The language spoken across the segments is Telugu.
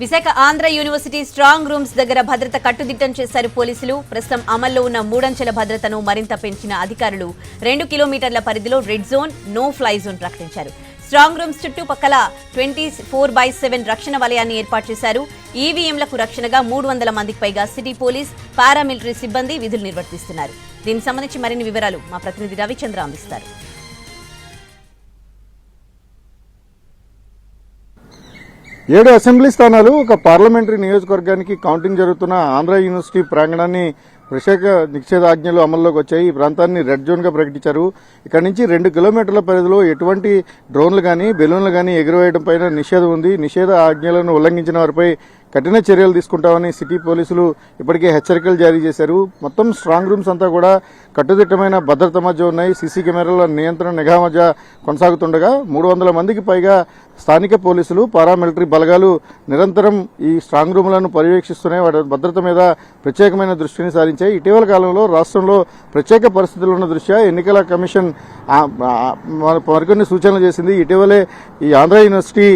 Visakha Andhra university strong rooms దగ్గర భద్రత కట్టుదిట్టం చేశారు పోలీసులు. ప్రస్తుతం అమల్లో ఉన్న మూడంచెల భద్రతను మరింత పెంచిన అధికారులు రెండు కిలోమీటర్ల పరిధిలో red zone no fly zone ప్రకటించారు. స్ట్రాంగ్ రూమ్స్ చుట్టుపక్కల ట్వంటీ ఫోర్ బై సెవెన్ రక్షణ వలయాన్ని ఏర్పాటు చేశారు. ఈవీఎంలకు రక్షణగా మూడు వందల మందికి పైగా సిటీ పోలీస్ పారామిలిటరీ సిబ్బంది విధులు నిర్వర్తిస్తున్నారు. దీనికి సంబంధించి మరిన్ని వివరాలు మా ప్రతినిధి రవిచంద్ర అందిస్తారు. ఏడు అసెంబ్లీ స్థానాలు ఒక పార్లమెంటరీ నియోజకవర్గానికి కౌంటింగ్ జరుగుతున్న ఆంధ్ర యూనివర్సిటీ ప్రాంగణాన్ని ప్రత్యేక నిషేధాజ్ఞలు అమల్లోకి వచ్చాయి. ఈ ప్రాంతాన్ని రెడ్ జోన్గా ప్రకటించారు. ఇక్కడ నుంచి రెండు కిలోమీటర్ల పరిధిలో ఎటువంటి డ్రోన్లు కానీ బెలూన్లు కానీ ఎగురవేయడం పైన నిషేధం ఉంది. నిషేధ ఆజ్ఞలను ఉల్లంఘించిన వారిపై కఠిన చర్యలు తీసుకుంటామని సిటీ పోలీసులు ఇప్పటికే హెచ్చరికలు జారీ చేశారు. మొత్తం స్ట్రాంగ్ రూమ్స్ అంతా కూడా కట్టుదిట్టమైన భద్రత మధ్య ఉన్నాయి. సీసీ కెమెరాల నియంత్రణ నిఘా మధ్య కొనసాగుతుండగా మూడు వందల మందికి పైగా స్థానిక పోలీసులు పారామిలిటరీ బలగాలు నిరంతరం ఈ స్ట్రాంగ్ రూమ్లను పర్యవేక్షిస్తున్నాయి వాటి భద్రత మీద ప్రత్యేకమైన దృష్టిని సారించాయి. ఇటీవల కాలంలో రాష్ట్రంలో ప్రత్యేక పరిస్థితులు ఉన్న దృష్ట్యా ఎన్నికల కమిషన్ మరికొన్ని సూచనలు చేసింది. ఇటీవలే ఈ ఆంధ్ర యూనివర్సిటీ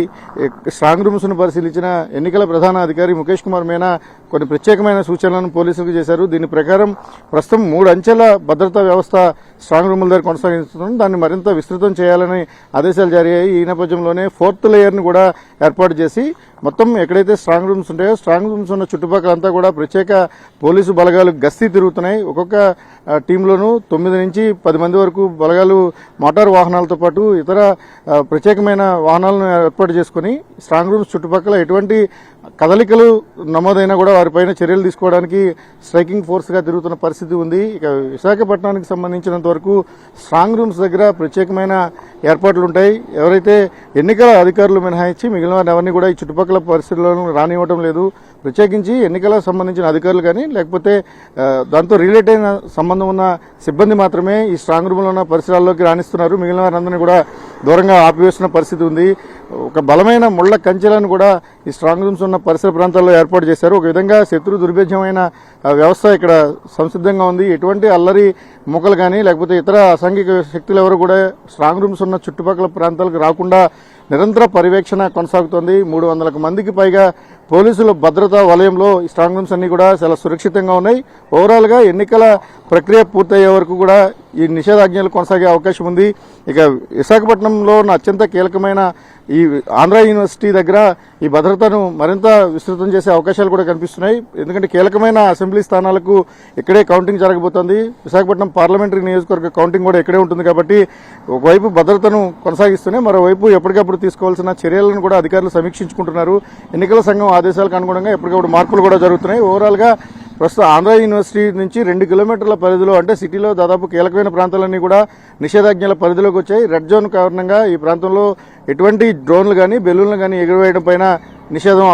స్ట్రాంగ్ రూమ్స్ను పరిశీలించిన ఎన్నికల ప్రధాన అధికారి ముఖేష్ కుమార్ మీనా కొన్ని ప్రత్యేకమైన సూచనలను పోలీసులకు చేశారు. దీని ప్రకారం ప్రస్తుతం మూడు అంచెల భద్రతా వ్యవస్థ స్ట్రాంగ్ రూముల దగ్గర కొనసాగిస్తున్నాం దాన్ని మరింత విస్తృతం చేయాలని ఆదేశాలు జారీ అయ్యాయి. ఈ నేపథ్యంలోనే ఫోర్త్ లేయర్ను కూడా ఏర్పాటు చేసి మొత్తం ఎక్కడైతే స్ట్రాంగ్ రూమ్స్ ఉంటాయో స్ట్రాంగ్ రూమ్స్ ఉన్న చుట్టుపక్కలంతా కూడా ప్రత్యేక పోలీసు బలగాలు గస్తీ తిరుగుతున్నాయి. ఒక్కొక్క టీంలోనూ తొమ్మిది నుంచి పది మంది వరకు బలగాలు మోటార్ వాహనాలతో పాటు ఇతర ప్రత్యేకమైన వాహనాలను ఏర్పాటు చేసుకుని స్ట్రాంగ్ రూమ్స్ చుట్టుపక్కల ఎటువంటి కదలికలు నమోదైనా కూడా వారిపైన చర్యలు తీసుకోవడానికి స్ట్రైకింగ్ ఫోర్స్గా తిరుగుతున్న పరిస్థితి ఉంది. ఇక విశాఖపట్నానికి సంబంధించినంత వరకు స్ట్రాంగ్ రూమ్స్ దగ్గర ప్రత్యేకమైన ఏర్పాట్లు ఉంటాయి. ఎవరైతే ఎన్నికల అధికారులు మినహాయించి మిగిలిన వారిని ఎవరిని కూడా ఈ చుట్టుపక్కల పరిస్థితులను రానివ్వడం లేదు. ప్రత్యేకించి ఎన్నికలకు సంబంధించిన అధికారులు కానీ లేకపోతే దాంతో రిలేట్ అయిన సంబంధం ఉన్న సిబ్బంది మాత్రమే ఈ స్ట్రాంగ్ రూమ్లో ఉన్న పరిసరాల్లోకి రాణిస్తున్నారు. మిగిలిన వారందరినీ కూడా దూరంగా ఆపివేస్తున్న పరిస్థితి ఉంది. ఒక బలమైన ముళ్ళ కంచెలను కూడా ఈ స్ట్రాంగ్ రూమ్స్ ఉన్న పరిసర ప్రాంతాల్లో ఏర్పాటు చేశారు. ఒక విధంగా శత్రు దుర్భేద్యమైన వ్యవస్థ ఇక్కడ సంసిద్ధంగా ఉంది. ఎటువంటి అల్లరి మొక్కలు కానీ లేకపోతే ఇతర అసాంఘిక శక్తులు ఎవరు కూడా స్ట్రాంగ్ రూమ్స్ ఉన్న చుట్టుపక్కల ప్రాంతాలకు రాకుండా నిరంతర పర్యవేక్షణ కొనసాగుతోంది. మూడు వందలకు మందికి పైగా పోలీసుల భద్రతా వలయంలో స్ట్రాంగ్ రూమ్స్ అన్ని కూడా చాలా సురక్షితంగా ఉన్నాయి. ఓవరాల్గా ఎన్నికల ప్రక్రియ పూర్తయ్యే వరకు కూడా ఈ నిషేధాజ్ఞలు కొనసాగే అవకాశం ఉంది. ఇక విశాఖపట్నంలో ఉన్న అత్యంత కీలకమైన ఈ ఆంధ్ర యూనివర్సిటీ దగ్గర ఈ భద్రతను మరింత విస్తృతం చేసే అవకాశాలు కూడా కనిపిస్తున్నాయి. ఎందుకంటే కీలకమైన అసెంబ్లీ స్థానాలకు ఇక్కడే కౌంటింగ్ జరగబోతోంది. విశాఖపట్నం పార్లమెంటరీ నియోజకవర్గ కౌంటింగ్ కూడా ఇక్కడే ఉంటుంది కాబట్టి ఒకవైపు భద్రతను కొనసాగిస్తూనే మరోవైపు ఎప్పటికప్పుడు తీసుకోవాల్సిన చర్యలను కూడా అధికారులు సమీక్షించుకుంటున్నారు. ఎన్నికల సంఘం ఆదేశాలకు అనుగుణంగా ఎప్పటికప్పుడు మార్పులు కూడా జరుగుతున్నాయి. ఓవరాల్గా ప్రస్తుతం ఆంధ్ర యూనివర్సిటీ నుంచి రెండు కిలోమీటర్ల పరిధిలో అంటే సిటీలో దాదాపు కీలకమైన ప్రాంతాలన్నీ కూడా నిషేధాజ్ఞల పరిధిలోకి వచ్చాయి. రెడ్ జోన్ కారణంగా ఈ ప్రాంతంలో ఎటువంటి డ్రోన్లు కానీ బెలూన్లు కానీ ఎగురవేయడం పైన నిషేధం